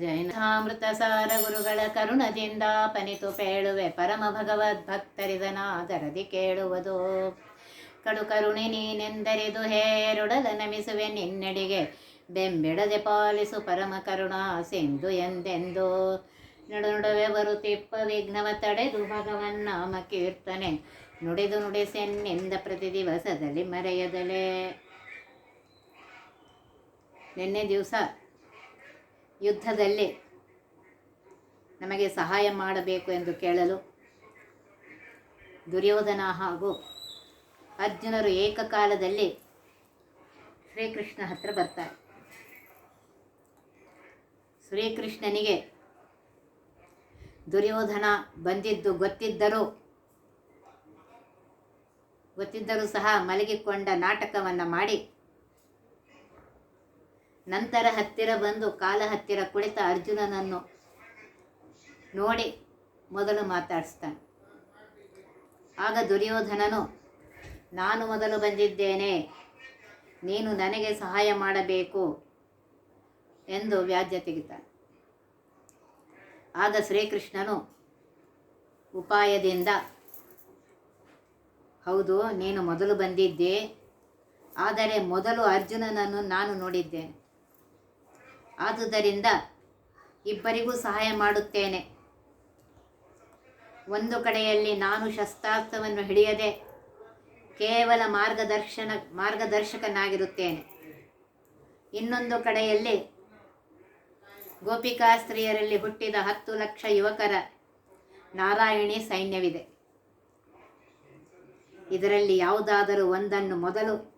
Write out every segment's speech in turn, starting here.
ಜೈನಾಮೃತ ಸಾರ ಗುರುಗಳ ಕರುಣದಿಂದ ಪನಿತು ಪೇಳುವೆ ಪರಮ ಭಗವದ್ ಭಕ್ತರಿದನಾದರದಿ ಕೇಳುವುದು. ಕಡು ಕರುಣೆ ನೀನೆಂದರಿದು ಹೇರುಡದ ನಮಿಸುವೆ ನಿನ್ನಡಿಗೆ, ಬೆಂಬಿಡದೆ ಪಾಲಿಸು ಪರಮ ಕರುಣಾ ಸಿಂಧು ಎಂದೆಂದು. ನಡು ನಡುವೆ ಬರುತ್ತಿಪ್ಪ ವಿಘ್ನವ ತಡೆದು ಭಗವನ್ ನಾಮ ಕೀರ್ತನೆ, ನುಡಿದು ನುಡಿಸೆನ್ನಿಂದ ಪ್ರತಿ ದಿವಸದಲ್ಲಿ ಮರೆಯದಲೇ. ನಿನ್ನೆ ದಿವಸ ಯುದ್ಧದಲ್ಲಿ ನಮಗೆ ಸಹಾಯ ಮಾಡಬೇಕು ಎಂದು ಕೇಳಲು ದುರ್ಯೋಧನ ಹಾಗೂ ಅರ್ಜುನರು ಏಕಕಾಲದಲ್ಲಿ ಶ್ರೀಕೃಷ್ಣ ಹತ್ರ ಬರ್ತಾರೆ. ಶ್ರೀಕೃಷ್ಣನಿಗೆ ದುರ್ಯೋಧನ ಬಂದಿದ್ದು ಗೊತ್ತಿದ್ದರೂ ಗೊತ್ತಿದ್ದರೂ ಸಹ ಮಲಗಿಕೊಂಡ ನಾಟಕವನ್ನು ಮಾಡಿ ನಂತರ ಹತ್ತಿರ ಬಂದು ಕಾಲ ಹತ್ತಿರ ಕುಳಿತ ಅರ್ಜುನನನ್ನು ನೋಡಿ ಮೊದಲು ಮಾತಾಡಿಸ್ತಾನೆ. ಆಗ ದುರ್ಯೋಧನನು, ನಾನು ಮೊದಲು ಬಂದಿದ್ದೇನೆ. ನೀನು ನನಗೆ ಸಹಾಯ ಮಾಡಬೇಕು ಎಂದು ವ್ಯಾಜ್ಯ ತೆಗಿತಾನೆ. ಆಗ ಶ್ರೀಕೃಷ್ಣನು ಉಪಾಯದಿಂದ, ಹೌದು, ನೀನು ಮೊದಲು ಬಂದಿದ್ದೆ, ಆದರೆ ಮೊದಲು ಅರ್ಜುನನನ್ನು ನಾನು ನೋಡಿದ್ದೇನೆ. ಆದುದರಿಂದ ಇಬ್ಬರಿಗೂ ಸಹಾಯ ಮಾಡುತ್ತೇನೆ. ಒಂದು ಕಡೆಯಲ್ಲಿ ನಾನು ಶಸ್ತ್ರಾಸ್ತ್ರವನ್ನು ಹಿಡಿಯದೆ ಕೇವಲ ಮಾರ್ಗದರ್ಶನ, ಮಾರ್ಗದರ್ಶಕನಾಗಿರುತ್ತೇನೆ. ಇನ್ನೊಂದು ಕಡೆಯಲ್ಲಿ ಗೋಪಿಕಾ ಸ್ತ್ರೀಯರಲ್ಲಿ ಹುಟ್ಟಿದ ಹತ್ತು ಲಕ್ಷ ಯುವಕರ ನಾರಾಯಣಿ ಸೈನ್ಯವಿದೆ. ಇದರಲ್ಲಿ ಯಾವುದಾದರೂ ಒಂದನ್ನು ಮೊದಲು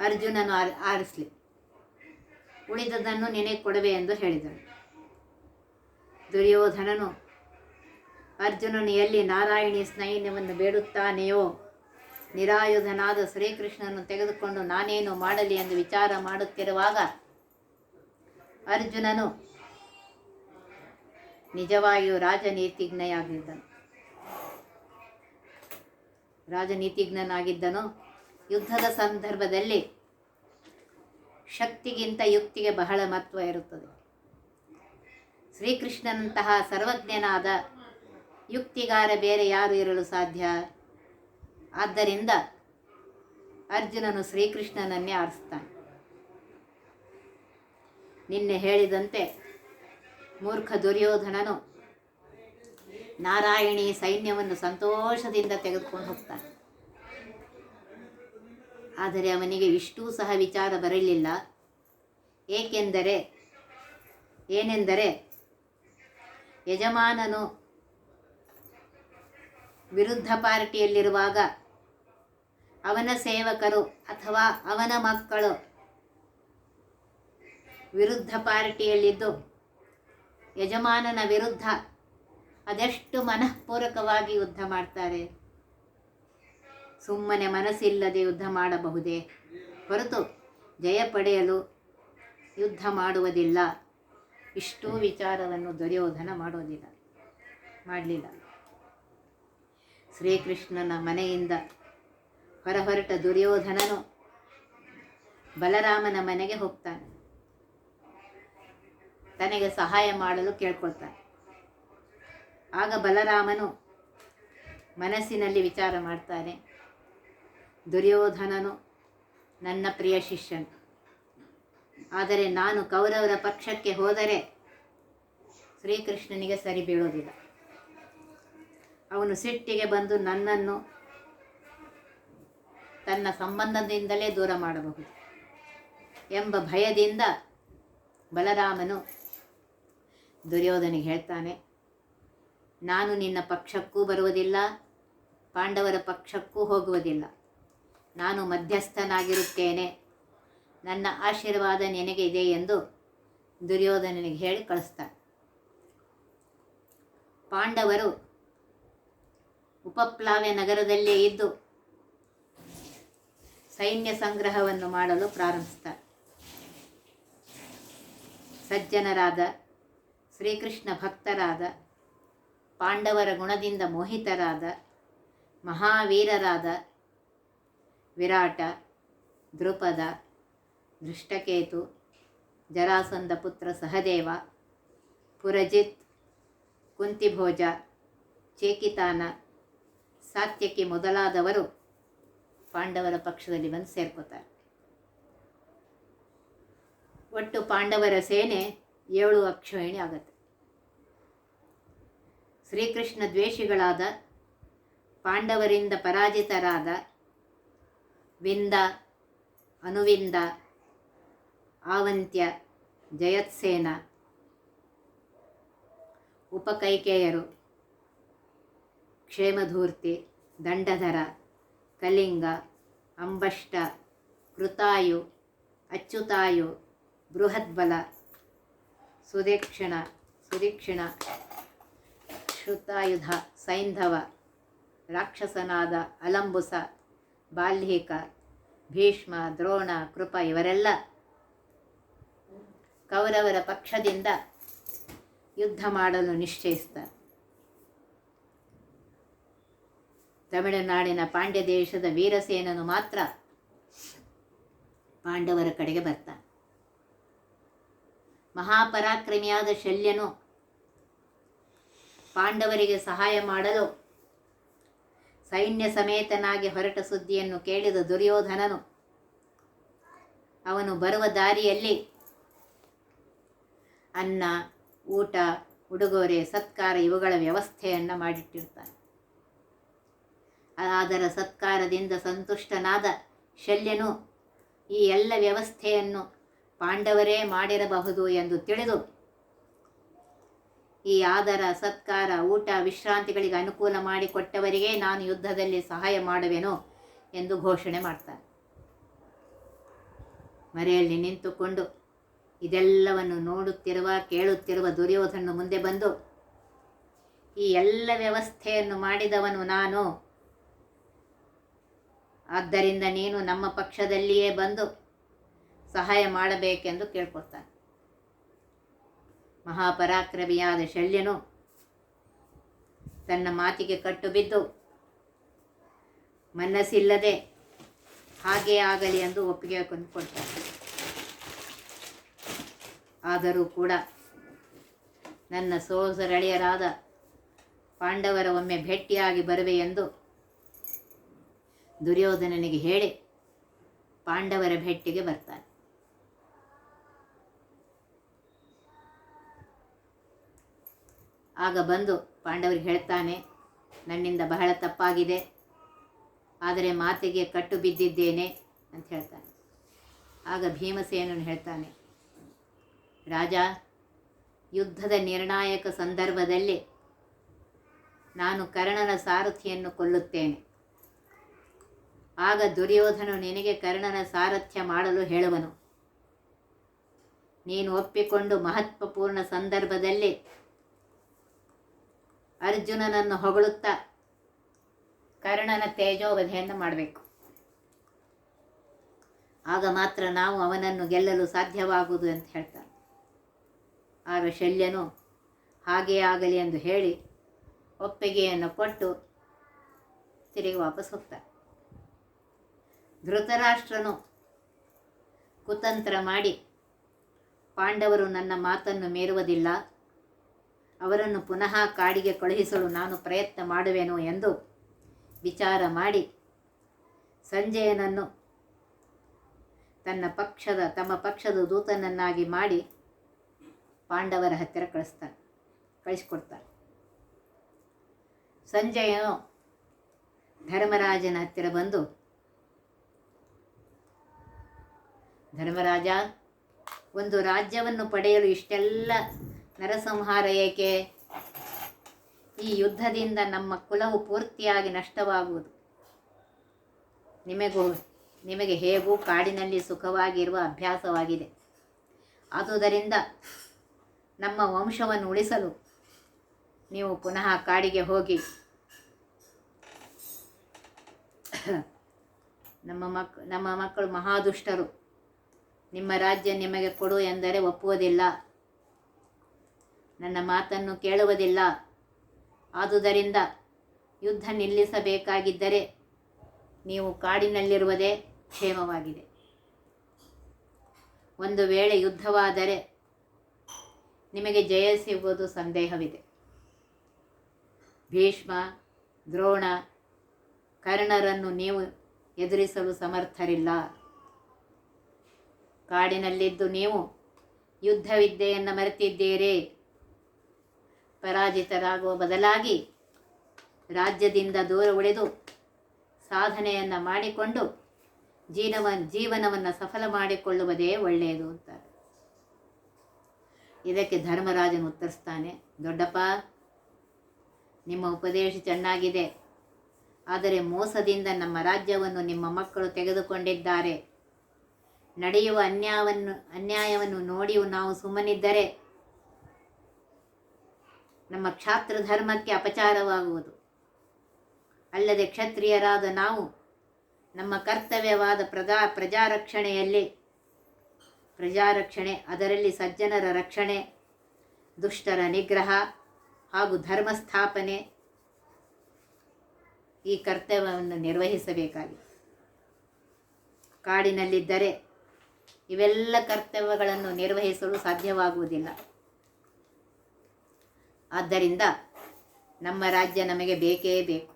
ಅರ್ಜುನನು ಆರ್, ಆರಿಸಲಿ. ಉಳಿದದನ್ನು ನಿನಗೆ ಕೊಡುವೆ ಎಂದು ಹೇಳಿದಳು. ದುರ್ಯೋಧನನು, ಅರ್ಜುನನು ಎಲ್ಲಿ ನಾರಾಯಣಿ ಸ್ನೈನ್ಯವನ್ನು ಬೇಡುತ್ತಾನೆಯೋ, ನಿರಾಯುಧನಾದ ಶ್ರೀಕೃಷ್ಣನನ್ನು ತೆಗೆದುಕೊಂಡು ನಾನೇನು ಮಾಡಲಿ ಎಂದು ವಿಚಾರ ಮಾಡುತ್ತಿರುವಾಗ ಅರ್ಜುನನು ನಿಜವಾಗಿಯೂ ರಾಜನೀತಿಜ್ಞೆಯಾಗಿದ್ದನು. ರಾಜನೀತಿಜ್ಞನಾಗಿದ್ದನು. ಯುದ್ಧದ ಸಂದರ್ಭದಲ್ಲಿ ಶಕ್ತಿಗಿಂತ ಯುಕ್ತಿಗೆ ಬಹಳ ಮಹತ್ವ ಇರುತ್ತದೆ. ಶ್ರೀಕೃಷ್ಣನಂತಹ ಸರ್ವಜ್ಞನಾದ ಯುಕ್ತಿಗಾರ ಬೇರೆ ಯಾರು ಇರಲು ಸಾಧ್ಯ? ಆದ್ದರಿಂದ ಅರ್ಜುನನು ಶ್ರೀಕೃಷ್ಣನನ್ನೇ ಆರಿಸ್ತಾನೆ. ನಿನ್ನೆ ಹೇಳಿದಂತೆ ಮೂರ್ಖ ದುರ್ಯೋಧನನು ನಾರಾಯಣಿ ಸೈನ್ಯವನ್ನು ಸಂತೋಷದಿಂದ ತೆಗೆದುಕೊಂಡು ಹೋಗ್ತಾನೆ. ಆದರೆ ಅವನಿಗೆ ಇಷ್ಟೂ ಸಹ ವಿಚಾರ ಬರಲಿಲ್ಲ. ಏಕೆಂದರೆ, ಏನೆಂದರೆ, ಯಜಮಾನನು ವಿರುದ್ಧ ಪಾರ್ಟಿಯಲ್ಲಿರುವಾಗ ಅವನ ಸೇವಕರು ಅಥವಾ ಅವನ ಮಕ್ಕಳು ವಿರುದ್ಧ ಪಾರ್ಟಿಯಲ್ಲಿದ್ದು ಯಜಮಾನನ ವಿರುದ್ಧ ಅದೆಷ್ಟು ಮನಃಪೂರ್ವಕವಾಗಿ ಯುದ್ಧ ಮಾಡ್ತಾರೆ? ಸುಮ್ಮನೆ ಮನಸ್ಸಿಲ್ಲದೆ ಯುದ್ಧ ಮಾಡಬಹುದೇ? ಹೊರತು ಜಯ ಪಡೆಯಲು ಯುದ್ಧ ಮಾಡುವುದಿಲ್ಲ. ಇಷ್ಟೂ ವಿಚಾರವನ್ನು ದುರ್ಯೋಧನ ಮಾಡೋದಿಲ್ಲ ಮಾಡಲಿಲ್ಲ. ಶ್ರೀಕೃಷ್ಣನ ಮನೆಯಿಂದ ಹೊರಹೊರಟ ದುರ್ಯೋಧನನು ಬಲರಾಮನ ಮನೆಗೆ ಹೋಗ್ತಾನೆ. ತನಗೆ ಸಹಾಯ ಮಾಡಲು ಕೇಳ್ಕೊಳ್ತಾನೆ. ಆಗ ಬಲರಾಮನು ಮನಸ್ಸಿನಲ್ಲಿ ವಿಚಾರ ಮಾಡ್ತಾನೆ. ದುರ್ಯೋಧನನು ನನ್ನ ಪ್ರಿಯ ಶಿಷ್ಯನು. ಆದರೆ ನಾನು ಕೌರವರ ಪಕ್ಷಕ್ಕೆ ಹೋದರೆ ಶ್ರೀಕೃಷ್ಣನಿಗೆ ಸರಿ ಬೀಳೋದಿಲ್ಲ ಅವನು ಸಿಟ್ಟಿಗೆ ಬಂದು ನನ್ನನ್ನು ತನ್ನ ಸಂಬಂಧದಿಂದಲೇ ದೂರ ಮಾಡಬಹುದು ಎಂಬ ಭಯದಿಂದ ಬಲರಾಮನು ದುರ್ಯೋಧನಿಗೆ ಹೇಳ್ತಾನೆ, ನಾನು ನಿನ್ನ ಪಕ್ಷಕ್ಕೂ ಬರುವುದಿಲ್ಲ, ಪಾಂಡವರ ಪಕ್ಷಕ್ಕೂ ಹೋಗುವುದಿಲ್ಲ. ನಾನು ಮಧ್ಯಸ್ಥನಾಗಿರುತ್ತೇನೆ. ನನ್ನ ಆಶೀರ್ವಾದ ನಿನಗೆ ಇದೆ ಎಂದು ದುರ್ಯೋಧನನಿಗೆ ಹೇಳಿ ಕಳಿಸ್ತಾನೆ. ಪಾಂಡವರು ಉಪಪ್ಲಾವ್ಯ ನಗರದಲ್ಲೇ ಇದ್ದು ಸೈನ್ಯ ಸಂಗ್ರಹವನ್ನು ಮಾಡಲು ಪ್ರಾರಂಭಿಸ್ತಾರೆ. ಸಜ್ಜನರಾದ ಶ್ರೀಕೃಷ್ಣ ಭಕ್ತರಾದ, ಪಾಂಡವರ ಗುಣದಿಂದ ಮೋಹಿತರಾದ, ಮಹಾವೀರರಾದ ವಿರಾಟ ದೃಪದ ದೃಷ್ಟಕೇತು ಜರಾಸಂಧ ಪುತ್ರ ಸಹದೇವ, ಪುರಜಿತ್, ಕುಂತಿಭೋಜ, ಚೇಕಿತಾನ ಸಾತ್ಯಕಿ ಮೊದಲಾದವರು ಪಾಂಡವರ ಪಕ್ಷದಲ್ಲಿ ಬಂದು ಸೇರ್ಕೋತಾರೆ. ಒಟ್ಟು ಪಾಂಡವರ ಸೇನೆ ಏಳು ಅಕ್ಷೋಹಿಣಿ ಆಗತ್ತೆ. ಶ್ರೀಕೃಷ್ಣ ದ್ವೇಷಿಗಳಾದ ಪಾಂಡವರಿಂದ ಪರಾಜಿತರಾದ ವಿಂದ, ಅನುವಿಂದ, ಆವಂತ್ಯ, ಜಯತ್ಸೇನ, ಉಪಕೈಕೇಯರು, ಕ್ಷೇಮಧೂರ್ತಿ, ದಂಡಧರ, ಕಲಿಂಗ, ಅಂಬಷ್ಟ, ಕೃತಾಯು, ಅಚ್ಯುತಾಯು, ಬೃಹದ್ಬಲ, ಸುದೀಕ್ಷಣ, ಸುದೀಕ್ಷಿಣ, ಶ್ರುತಾಯುಧ, ಸೈಂಧವ, ರಾಕ್ಷಸನಾದ ಅಲಂಬುಸ. ಬಾಲ್ಹಿಕ ಭೀಷ್ಮ, ದ್ರೋಣ, ಕೃಪ ಇವರೆಲ್ಲ ಕೌರವರ ಪಕ್ಷದಿಂದ ಯುದ್ಧ ಮಾಡಲು ನಿಶ್ಚಯಿಸ್ತಾರೆ ತಮಿಳುನಾಡಿನ ಪಾಂಡ್ಯ ದೇಶದ ವೀರಸೇನನು ಮಾತ್ರ ಪಾಂಡವರ ಕಡೆಗೆ ಬರ್ತಾನೆ ಮಹಾಪರಾಕ್ರಮಿಯಾದ ಶಲ್ಯನು ಪಾಂಡವರಿಗೆ ಸಹಾಯ ಮಾಡಲು ಸೈನ್ಯ ಸಮೇತನಾಗಿ ಹೊರಟ ಸುದ್ದಿಯನ್ನು ಕೇಳಿದ ದುರ್ಯೋಧನನು, ಅವನು ಬರುವ ದಾರಿಯಲ್ಲಿ, ಅನ್ನ, ಊಟ, ಉಡುಗೊರೆ, ಸತ್ಕಾರ ಇವುಗಳ ವ್ಯವಸ್ಥೆಯನ್ನು ಮಾಡಿಟ್ಟಿರ್ತಾನೆ. ಅದರ ಸತ್ಕಾರದಿಂದ ಸಂತುಷ್ಟನಾದ ಶಲ್ಯನು ಈ ಎಲ್ಲ ವ್ಯವಸ್ಥೆಯನ್ನು ಪಾಂಡವರೇ ಮಾಡಿರಬಹುದು ಎಂದು ತಿಳಿದು ಈ ಆದರ, ಸತ್ಕಾರ, ಊಟ, ವಿಶ್ರಾಂತಿಗಳಿಗೆ ಅನುಕೂಲ ಮಾಡಿಕೊಟ್ಟವರಿಗೆ ನಾನು ಯುದ್ಧದಲ್ಲಿ ಸಹಾಯ ಮಾಡುವೆನು ಎಂದು ಘೋಷಣೆ ಮಾಡ್ತಾರೆ. ಮರೆಯಲ್ಲಿ ನಿಂತುಕೊಂಡು ಇದೆಲ್ಲವನ್ನು ನೋಡುತ್ತಿರುವ, ಕೇಳುತ್ತಿರುವ ದುರ್ಯೋಧನ ಮುಂದೆ ಬಂದು, ಈ ಎಲ್ಲ ವ್ಯವಸ್ಥೆಯನ್ನು ಮಾಡಿದವನು ನಾನು. ಆದ್ದರಿಂದ ನೀನು ನಮ್ಮ ಪಕ್ಷದಲ್ಲಿಯೇ ಬಂದು ಸಹಾಯ ಮಾಡಬೇಕೆಂದು ಕೇಳ್ಕೊತಾನೆ ಮಹಾಪರಾಕ್ರಮಿಯಾದ ಶಲ್ಯನು ತನ್ನ ಮಾತಿಗೆ ಕಟ್ಟು ಬಿದ್ದು ಮನಸ್ಸಿಲ್ಲದೆ ಹಾಗೇ ಆಗಲಿ ಎಂದು ಒಪ್ಪಿಗೆ ಕೊಂಡುಕೊಡ್ತಾನೆ ಆದರೂ ಕೂಡ ನನ್ನ ಸೋದರಳಿಯರಾದ ಪಾಂಡವರ ಒಮ್ಮೆ ಭೇಟಿಯಾಗಿ ಬರುವೆ ಎಂದು ದುರ್ಯೋಧನನಿಗೆ ಹೇಳಿ ಪಾಂಡವರ ಭೇಟಿಗೆ ಬರ್ತಾನೆ. ಆಗ ಬಂದು ಪಾಂಡವರಿಗೆ ಹೇಳ್ತಾನೆ, ನನ್ನಿಂದ ಬಹಳ ತಪ್ಪಾಗಿದೆ, ಆದರೆ ಮಾತಿಗೆ ಕಟ್ಟು ಬಿದ್ದಿದ್ದೇನೆ ಅಂತ ಹೇಳ್ತಾನೆ. ಆಗ ಭೀಮಸೇನನು ಹೇಳ್ತಾನೆ, ರಾಜ, ಯುದ್ಧದ ನಿರ್ಣಾಯಕ ಸಂದರ್ಭದಲ್ಲಿ ನಾನು ಕರ್ಣನ ಸಾರಥಿಯನ್ನು ಕೊಲ್ಲುತ್ತೇನೆ. ಆಗ ದುರ್ಯೋಧನು ನಿನಗೆ ಕರ್ಣನ ಸಾರಥ್ಯ ಮಾಡಲು ಹೇಳುವನು. ನೀನು ಒಪ್ಪಿಕೊಂಡು ಮಹತ್ವಪೂರ್ಣ ಸಂದರ್ಭದಲ್ಲಿ ಅರ್ಜುನನನ್ನು ಹೊಗಳುತ್ತಾ ಕರ್ಣನ ತೇಜೋವಧೆಯನ್ನು ಮಾಡಬೇಕು. ಆಗ ಮಾತ್ರ ನಾವು ಅವನನ್ನು ಗೆಲ್ಲಲು ಸಾಧ್ಯವಾಗುವುದು ಅಂತ ಹೇಳ್ತಾನೆ. ಆಗ ಶಲ್ಯನು ಹಾಗೇ ಆಗಲಿ ಎಂದು ಹೇಳಿ ಒಪ್ಪಿಗೆಯನ್ನು ಕೊಟ್ಟು ತಿರುಗಿ ವಾಪಸ್ ಹೋಗ್ತಾನೆ. ಧೃತರಾಷ್ಟ್ರನು ಕುತಂತ್ರ ಮಾಡಿ ಪಾಂಡವರು ನನ್ನ ಮಾತನ್ನು ಮೀರುವುದಿಲ್ಲ. ಅವರನ್ನು ಪುನಃ ಕಾಡಿಗೆ ಕಳುಹಿಸಲು ನಾನು ಪ್ರಯತ್ನ ಮಾಡುವೆನು ಎಂದು ವಿಚಾರ ಮಾಡಿ ಸಂಜಯನನ್ನು ತನ್ನ ಪಕ್ಷದ, ತಮ್ಮ ಪಕ್ಷದ ದೂತನನ್ನಾಗಿ ಮಾಡಿ ಪಾಂಡವರ ಹತ್ತಿರ ಕಳಿಸ್ತಾನೆ, ಕಳಿಸ್ಕೊಡ್ತಾರೆ. ಸಂಜಯನು ಧರ್ಮರಾಜನ ಹತ್ತಿರ ಬಂದು, ಧರ್ಮರಾಜ, ಒಂದು ರಾಜ್ಯವನ್ನು ಪಡೆಯಲು ಇಷ್ಟೆಲ್ಲ ನರಸಂಹಾರ ಏಕೆ? ಈ ಯುದ್ಧದಿಂದ ನಮ್ಮ ಕುಲವು ಪೂರ್ತಿಯಾಗಿ ನಷ್ಟವಾಗುವುದು. ನಿಮಗೂ, ನಿಮಗೆ ಹೇಗೂ ಕಾಡಿನಲ್ಲಿ ಸುಖವಾಗಿರುವ ಅಭ್ಯಾಸವಾಗಿದೆ. ಆದುದರಿಂದ ನಮ್ಮ ವಂಶವನ್ನು ಉಳಿಸಲು ನೀವು ಪುನಃ ಕಾಡಿಗೆ ಹೋಗಿ ನಮ್ಮ ಮಕ್, ನಮ್ಮ ಮಕ್ಕಳು ಮಹಾದುಷ್ಟರು. ನಿಮ್ಮ ರಾಜ್ಯ ನಿಮಗೆ ಕೊಡು ಎಂದರೆ ಒಪ್ಪುವುದಿಲ್ಲ. ನನ್ನ ಮಾತನ್ನು ಕೇಳುವುದಿಲ್ಲ. ಆದುದರಿಂದ ಯುದ್ಧ ನಿಲ್ಲಿಸಬೇಕಾಗಿದ್ದರೆ ನೀವು ಕಾಡಿನಲ್ಲಿರುವುದೇ ಕ್ಷೇಮವಾಗಿದೆ. ಒಂದು ವೇಳೆ ಯುದ್ಧವಾದರೆ ನಿಮಗೆ ಜಯ ಸಿಗುವುದು ಸಂದೇಹವಿದೆ. ಭೀಷ್ಮ, ದ್ರೋಣ, ಕರ್ಣರನ್ನು ನೀವು ಎದುರಿಸಲು ಸಮರ್ಥರಿಲ್ಲ. ಕಾಡಿನಲ್ಲಿದ್ದು ನೀವು ಯುದ್ಧ ವಿದ್ಯೆಯನ್ನು ಮರೆತಿದ್ದೀರಿ. ಪರಾಜಿತರಾಗುವ ಬದಲಾಗಿ ರಾಜ್ಯದಿಂದ ದೂರ ಉಳಿದು ಸಾಧನೆಯನ್ನು ಮಾಡಿಕೊಂಡು ಜೀನವ, ಜೀವನವನ್ನು ಸಫಲ ಮಾಡಿಕೊಳ್ಳುವುದೇ ಒಳ್ಳೆಯದು ಅಂತಾರೆ. ಇದಕ್ಕೆ ಧರ್ಮರಾಜನು ಉತ್ತರಿಸ್ತಾನೆ, ದೊಡ್ಡಪ್ಪ, ನಿಮ್ಮ ಉಪದೇಶ ಚೆನ್ನಾಗಿದೆ. ಆದರೆ ಮೋಸದಿಂದ ನಮ್ಮ ರಾಜ್ಯವನ್ನು ನಿಮ್ಮ ಮಕ್ಕಳು ತೆಗೆದುಕೊಂಡಿದ್ದಾರೆ. ನಡೆಯುವ ಅನ್ಯಾಯವನ್ನು ಅನ್ಯಾಯವನ್ನು ನೋಡಿಯೂ ನಾವು ಸುಮ್ಮನಿದ್ದರೆ ನಮ್ಮ ಕ್ಷಾತ್ರ ಧರ್ಮಕ್ಕೆ ಅಪಚಾರವಾಗುವುದು. ಅಲ್ಲದೆ ಕ್ಷತ್ರಿಯರಾದ ನಾವು ನಮ್ಮ ಕರ್ತವ್ಯವಾದ ಪ್ರಜಾ, ಪ್ರಜಾರಕ್ಷಣೆಯಲ್ಲಿ, ಪ್ರಜಾರಕ್ಷಣೆ, ಅದರಲ್ಲಿ ಸಜ್ಜನರ ರಕ್ಷಣೆ, ದುಷ್ಟರ ನಿಗ್ರಹ ಹಾಗೂ ಧರ್ಮ ಸ್ಥಾಪನೆ ಈ ಕರ್ತವ್ಯವನ್ನು ನಿರ್ವಹಿಸಬೇಕಾಗಿದೆ. ಕಾಡಿನಲ್ಲಿದ್ದರೆ ಇವೆಲ್ಲ ಕರ್ತವ್ಯಗಳನ್ನು ನಿರ್ವಹಿಸಲು ಸಾಧ್ಯವಾಗುವುದಿಲ್ಲ. ಆದ್ದರಿಂದ ನಮ್ಮ ರಾಜ್ಯ ನಮಗೆ ಬೇಕೇ ಬೇಕು.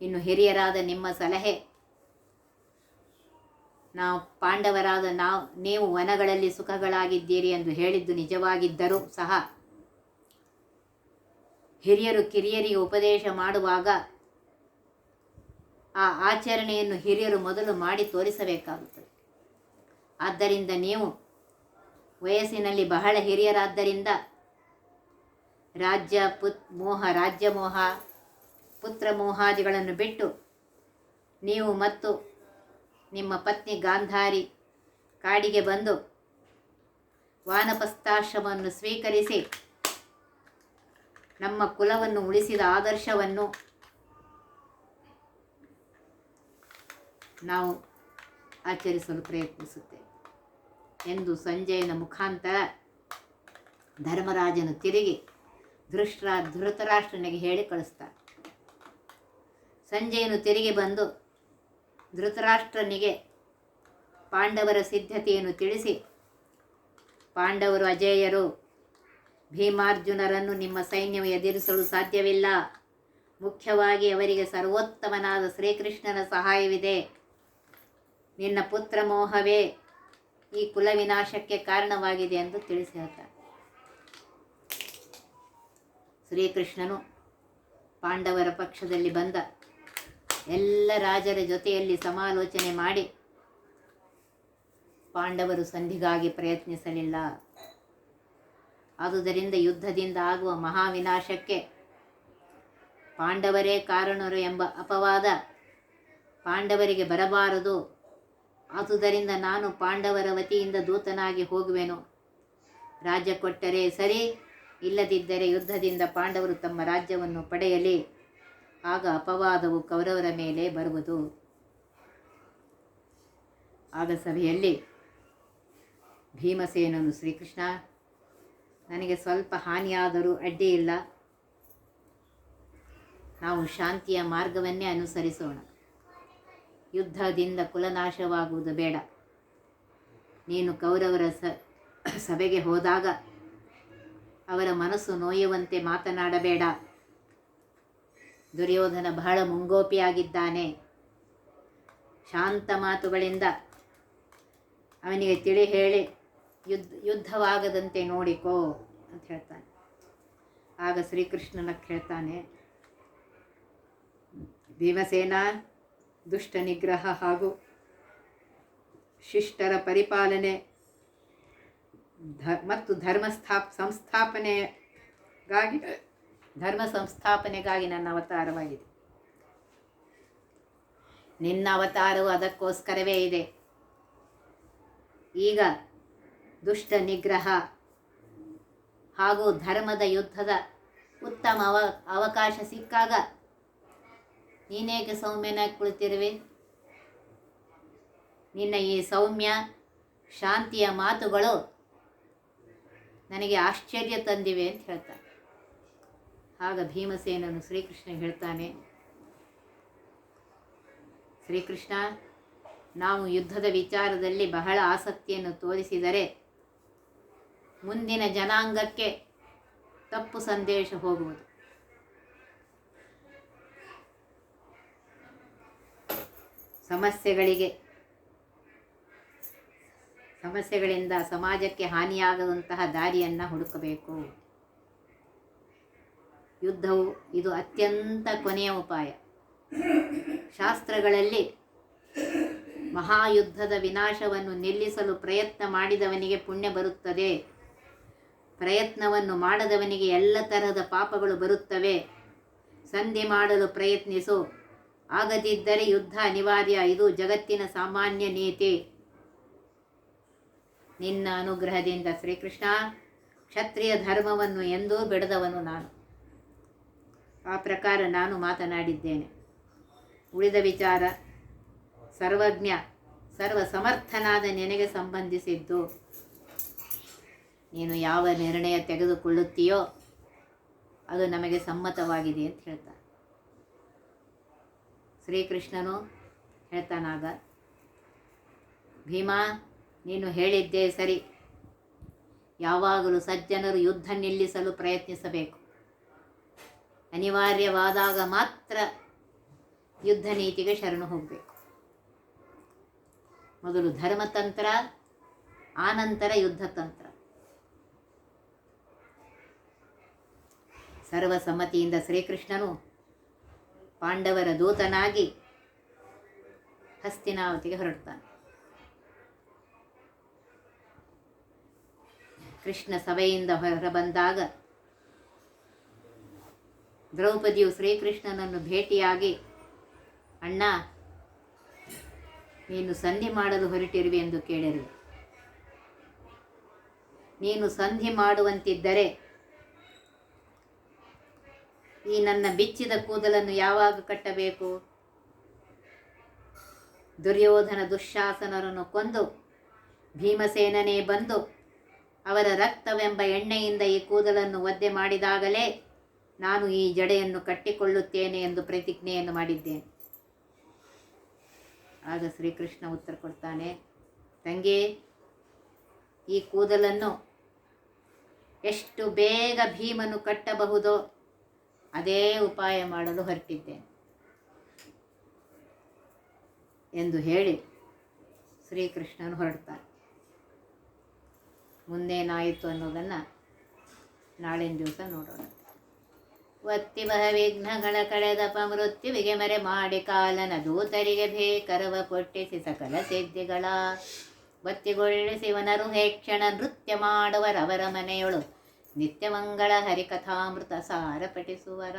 ಇನ್ನು ಹಿರಿಯರಾದ ನಿಮ್ಮ ಸಲಹೆ, ನಾವು ಪಾಂಡವರಾದ ನಾವು, ನೀವು ವನಗಳಲ್ಲಿ ಸುಖಗಳಾಗಿದ್ದೀರಿ ಎಂದು ಹೇಳಿದ್ದು ನಿಜವಾಗಿದ್ದರೂ ಸಹ ಹಿರಿಯರು ಕಿರಿಯರಿಗೆ ಉಪದೇಶ ಮಾಡುವಾಗ ಆ ಆಚರಣೆಯನ್ನು ಹಿರಿಯರು ಮೊದಲು ಮಾಡಿ ತೋರಿಸಬೇಕಾಗುತ್ತದೆ. ಆದ್ದರಿಂದ ನೀವು ವಯಸ್ಸಿನಲ್ಲಿ ಬಹಳ ಹಿರಿಯರಾದ್ದರಿಂದ ರಾಜ್ಯ ಪುತ್ ಮೋಹ, ರಾಜ್ಯ ಮೋಹ, ಪುತ್ರ ಮೋಹಾದಿಗಳನ್ನು ಬಿಟ್ಟು ನೀವು ಮತ್ತು ನಿಮ್ಮ ಪತ್ನಿ ಗಾಂಧಾರಿ ಕಾಡಿಗೆ ಬಂದು ವಾನಪಸ್ಥಾಶ್ರಮವನ್ನು ಸ್ವೀಕರಿಸಿ ನಮ್ಮ ಕುಲವನ್ನು ಉಳಿಸಿದ ಆದರ್ಶವನ್ನು ನಾವು ಆಚರಿಸಲು ಪ್ರಯತ್ನಿಸುತ್ತೇವೆ ಎಂದು ಸಂಜಯನ ಮುಖಾಂತರ ಧರ್ಮರಾಜನು ತಿರುಗಿ ಧೃಷ್ಟ್ರಾ ಧೃತರಾಷ್ಟ್ರನಿಗೆ ಹೇಳಿ ಕಳಿಸ್ತಾನೆ ಸಂಜೆಯನ್ನು ತಿರುಗಿ ಬಂದು ಧೃತರಾಷ್ಟ್ರನಿಗೆ ಪಾಂಡವರ ಸಿದ್ಧತೆಯನ್ನು ತಿಳಿಸಿ, ಪಾಂಡವರು ಅಜೇಯರು, ಭೀಮಾರ್ಜುನರನ್ನು ನಿಮ್ಮ ಸೈನ್ಯವು ಎದುರಿಸಲು ಸಾಧ್ಯವಿಲ್ಲ. ಮುಖ್ಯವಾಗಿ ಅವರಿಗೆ ಸರ್ವೋತ್ತಮನಾದ ಶ್ರೀಕೃಷ್ಣನ ಸಹಾಯವಿದೆ. ನಿನ್ನ ಪುತ್ರ ಮೋಹವೇ, ಈ ಕುಲವಿನಾಶಕ್ಕೆ ಕಾರಣವಾಗಿದೆ ಎಂದು ತಿಳಿಸಿ ಶ್ರೀಕೃಷ್ಣನು ಪಾಂಡವರ ಪಕ್ಷದಲ್ಲಿ ಬಂದ. ಎಲ್ಲ ರಾಜರ ಜೊತೆಯಲ್ಲಿ ಸಮಾಲೋಚನೆ ಮಾಡಿ ಪಾಂಡವರು ಸಂಧಿಗಾಗಿ ಪ್ರಯತ್ನಿಸಲಿಲ್ಲ. ಆದುದರಿಂದ ಯುದ್ಧದಿಂದ ಆಗುವ ಮಹಾವಿನಾಶಕ್ಕೆ ಪಾಂಡವರೇ ಕಾರಣರು ಎಂಬ ಅಪವಾದ ಪಾಂಡವರಿಗೆ ಬರಬಾರದು. ಆದುದರಿಂದ ನಾನು ಪಾಂಡವರ ವತಿಯಿಂದ ದೂತನಾಗಿ ಹೋಗುವೆನು. ರಾಜ್ಯ ಕೊಟ್ಟರೆ ಸರಿ ಇಲ್ಲದಿದ್ದರೆ ಯುದ್ಧದಿಂದ ಪಾಂಡವರು ತಮ್ಮ ರಾಜ್ಯವನ್ನು ಪಡೆಯಲಿ. ಆಗ ಅಪವಾದವು ಕೌರವರ ಮೇಲೆ ಬರುವುದು. ಆಗ ಸಭೆಯಲ್ಲಿ ಭೀಮಸೇನನು, ಶ್ರೀಕೃಷ್ಣ, ನನಗೆ ಸ್ವಲ್ಪ ಹಾನಿಯಾದರೂ ಅಡ್ಡಿ ಇಲ್ಲ. ನಾವು ಶಾಂತಿಯ ಮಾರ್ಗವನ್ನೇ ಅನುಸರಿಸೋಣ. ಯುದ್ಧದಿಂದ ಕುಲನಾಶವಾಗುವುದು ಬೇಡ. ನೀನು ಕೌರವರ ಸಭೆಗೆ ಹೋದಾಗ ಅವರ ಮನಸ್ಸು ನೋಯುವಂತೆ ಮಾತನಾಡಬೇಡ. ದುರ್ಯೋಧನ ಬಹಳ ಮುಂಗೋಪಿಯಾಗಿದ್ದಾನೆ. ಶಾಂತ ಮಾತುಗಳಿಂದ ಅವನಿಗೆ ತಿಳಿ ಹೇಳಿ, ಯುದ್ಧ, ಯುದ್ಧವಾಗದಂತೆ ನೋಡಿಕೋ ಅಂತ ಹೇಳ್ತಾನೆ. ಆಗ ಶ್ರೀಕೃಷ್ಣನ ಕೇಳ್ತಾನೆ, ಭೀಮಸೇನ, ದುಷ್ಟ ನಿಗ್ರಹ ಹಾಗೂ ಶಿಷ್ಟರ ಪರಿಪಾಲನೆ ಧ, ಮತ್ತು ಧರ್ಮ ಸ್ಥಾಪ್ ಸಂಸ್ಥಾಪನೆಗಾಗಿ, ಧರ್ಮ ಸಂಸ್ಥಾಪನೆಗಾಗಿ ನನ್ನ ಅವತಾರವಾಗಿದೆ. ನಿನ್ನ ಅವತಾರವು ಅದಕ್ಕೋಸ್ಕರವೇ ಇದೆ. ಈಗ ದುಷ್ಟ ನಿಗ್ರಹ ಹಾಗೂ ಧರ್ಮದ ಯುದ್ಧದ ಉತ್ತಮ ಅವ, ಅವಕಾಶ ಸಿಕ್ಕಾಗ ನೀನೇಕೆ ಸೌಮ್ಯನಾಗಿ ಕುಳಿತಿರುವೆ? ನಿನ್ನ ಈ ಸೌಮ್ಯ, ಶಾಂತಿಯ ಮಾತುಗಳು ನನಗೆ ಆಶ್ಚರ್ಯ ತಂದಿವೆ ಅಂತ ಹೇಳ್ತಾನೆ ಆಗ ಭೀಮಸೇನನು ಶ್ರೀಕೃಷ್ಣ ಹೇಳ್ತಾನೆ, ಶ್ರೀಕೃಷ್ಣ, ನಾವು ಯುದ್ಧದ ವಿಚಾರದಲ್ಲಿ ಬಹಳ ಆಸಕ್ತಿಯನ್ನು ತೋರಿಸಿದರೆ ಮುಂದಿನ ಜನಾಂಗಕ್ಕೆ ತಪ್ಪು ಸಂದೇಶ ಹೋಗುವುದು. ಸಮಸ್ಯೆಗಳಿಗೆ ಸಮಸ್ಯೆಗಳಿಂದ ಸಮಾಜಕ್ಕೆ ಹಾನಿಯಾಗದಂತಹ ದಾರಿಯನ್ನು ಹುಡುಕಬೇಕು. ಯುದ್ಧವು ಇದು ಅತ್ಯಂತ ಕೊನೆಯ ಉಪಾಯ. ಶಾಸ್ತ್ರಗಳಲ್ಲಿ ಮಹಾಯುದ್ಧದ ವಿನಾಶವನ್ನು ನಿಲ್ಲಿಸಲು ಪ್ರಯತ್ನ ಮಾಡಿದವನಿಗೆ ಪುಣ್ಯ ಬರುತ್ತದೆ. ಪ್ರಯತ್ನವನ್ನು ಮಾಡದವನಿಗೆ ಎಲ್ಲ ತರಹದ ಪಾಪಗಳು ಬರುತ್ತವೆ. ಸಂಧಿ ಮಾಡಲು ಪ್ರಯತ್ನಿಸು. ಆಗದಿದ್ದರೆ ಯುದ್ಧ ಅನಿವಾರ್ಯ. ಇದು ಜಗತ್ತಿನ ಸಾಮಾನ್ಯ ನೀತಿ. ನಿನ್ನ ಅನುಗ್ರಹದಿಂದ ಶ್ರೀಕೃಷ್ಣ ಕ್ಷತ್ರಿಯ ಧರ್ಮವನ್ನು ಎಂದೂ ಬಿಡದವನು ನಾನು. ಆ ಪ್ರಕಾರ ನಾನು ಮಾತನಾಡಿದ್ದೇನೆ. ಉಳಿದ ವಿಚಾರ ಸರ್ವಜ್ಞ ಸರ್ವ ಸಮರ್ಥನಾದ ನಿನಗೆ ಸಂಬಂಧಿಸಿದ್ದು, ನೀನು ಯಾವ ನಿರ್ಣಯ ತೆಗೆದುಕೊಳ್ಳುತ್ತೀಯೋ ಅದು ನಮಗೆ ಸಮ್ಮತವಾಗಿದೆ ಅಂತ ಹೇಳ್ತಾರೆ ಶ್ರೀಕೃಷ್ಣನು ಹೇಳ್ತಾನಾಗ, ಭೀಮಾ ನೀನು ಹೇಳಿದ್ದೇ ಸರಿ. ಯಾವಾಗಲೂ ಸಜ್ಜನರು ಯುದ್ಧ ನಿಲ್ಲಿಸಲು ಪ್ರಯತ್ನಿಸಬೇಕು. ಅನಿವಾರ್ಯವಾದಾಗ ಮಾತ್ರ ಯುದ್ಧ ನೀತಿಗೆ ಶರಣು ಹೋಗಬೇಕು. ಮೊದಲು ಧರ್ಮತಂತ್ರ ಆನಂತರ ಯುದ್ಧತಂತ್ರ. ಸರ್ವಸಮ್ಮತಿಯಿಂದ ಶ್ರೀಕೃಷ್ಣನು ಪಾಂಡವರ ದೂತನಾಗಿ ಹಸ್ತಿನಾವತಿಗೆ ಹೊರಡ್ತಾನೆ. ಕೃಷ್ಣ ಸಭೆಯಿಂದ ಹೊರಬಂದಾಗ ದ್ರೌಪದಿಯು ಶ್ರೀಕೃಷ್ಣನನ್ನು ಭೇಟಿಯಾಗಿ, ಅಣ್ಣ, ನೀನು ಸಂಧಿ ಮಾಡಲು ಹೊರಟಿರುವೆ ಎಂದು ಕೇಳಿರು. ನೀನು ಸಂಧಿ ಮಾಡುವಂತಿದ್ದರೆ ಈ ನನ್ನ ಬಿಚ್ಚಿದ ಕೂದಲನ್ನು ಯಾವಾಗ ಕಟ್ಟಬೇಕು? ದುರ್ಯೋಧನ ದುಶ್ಯಾಸನರನ್ನು ಕೊಂದು ಭೀಮಸೇನನೇ ಬಂದು ಅವರ ರಕ್ತವೆಂಬ ಎಣ್ಣೆಯಿಂದ ಈ ಕೂದಲನ್ನು ಒದ್ದೆ ಮಾಡಿದಾಗಲೇ ನಾನು ಈ ಜಡೆಯನ್ನು ಕಟ್ಟಿಕೊಳ್ಳುತ್ತೇನೆ ಎಂದು ಪ್ರತಿಜ್ಞೆಯನ್ನು ಮಾಡಿದ್ದೇನೆ. ಆಗ ಶ್ರೀಕೃಷ್ಣ ಉತ್ತರ ಕೊಡ್ತಾನೆ, ತಂಗಿ, ಈ ಕೂದಲನ್ನು ಎಷ್ಟು ಬೇಗ ಭೀಮನು ಕಟ್ಟಬಹುದೋ ಅದೇ ಉಪಾಯ ಮಾಡಲು ಹೊರಟಿದ್ದೇನೆ ಎಂದು ಹೇಳಿ ಶ್ರೀಕೃಷ್ಣನು ಹೊರಡ್ತಾನೆ. ಮುಂದೇನಾಯಿತು ಅನ್ನೋದನ್ನು ನಾಳಿನ ದಿವಸ ನೋಡೋಣ. ಒತ್ತಿ ಬಹ ವಿಘ್ನಗಳ ಕಳೆದಪ ಮೃತ್ಯುವಿಗೆ ಮರೆ ಮಾಡಿ ಕಾಲನ ದೂತರಿಗೆ ಭೇಕರವ ಪೊಟ್ಟಿಸಿ ಸಕಲ ಸಿದ್ಧಿಗಳ. ಒತ್ತಿಗೊಳ್ಳಿಸಿವನರು ಹೇಕ್ಷಣ ನೃತ್ಯ ಮಾಡುವರವರ ಮನೆಯೊಳು ನಿತ್ಯಮಂಗಳ ಹರಿಕಥಾಮೃತ ಸಾರ ಪಠಿಸುವರ